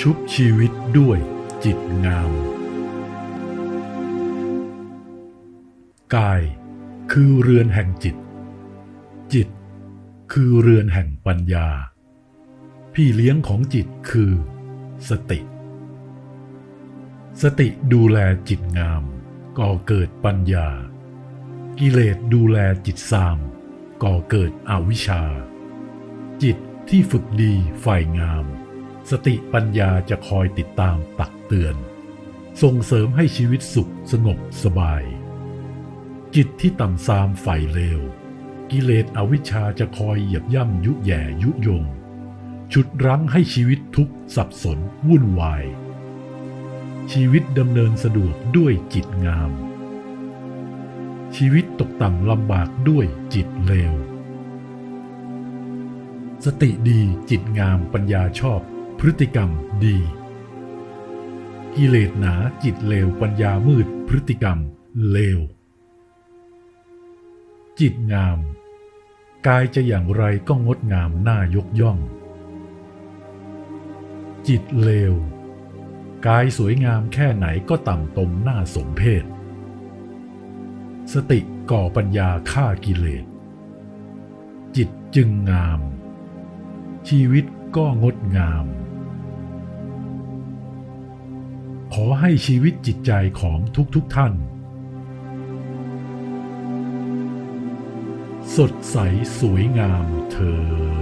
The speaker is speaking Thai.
ชุบชีวิตด้วยจิตงาม กายคือเรือนแห่งจิต จิตคือเรือนแห่งปัญญา พี่เลี้ยงของจิตคือสติ สติดูแลจิตงามก่อเกิดปัญญา กิเลสดูแลจิตซามก่อเกิดอวิชชา จิตที่ฝึกดีฝ่ายงาม สติปัญญาจะคอยติดตามตักเตือน ส่งเสริมให้ชีวิตสุขสงบสบาย จิตที่ต่ำซามฝ่ายเลว กิเลสอวิชชาจะคอยเหยียบย่ำยุแย่ยุยงฉุดรั้งให้ชีวิตทุกสับสนวุ่นวาย ชีวิตดำเนินสะดวกด้วยจิตงาม ชีวิตตกต่ำลำบากด้วยจิตเลว สติดีจิตงามปัญญาชอบ พฤติกรรมดี กิเลสหนาจิตเลวปัญญามืดพฤติกรรมเลว จิตงาม กายจะอย่างไรก็งดงามน่ายกย่อง จิตเลว กายสวยงามแค่ไหนก็ต่ำตมน่าสมเพชสติก่อปัญญาฆ่ากิเลส จิตจึงงาม ชีวิต ก็งดงาม ขอให้ชีวิตจิตใจของทุกๆทท่าน สดใสสวยงามเถิด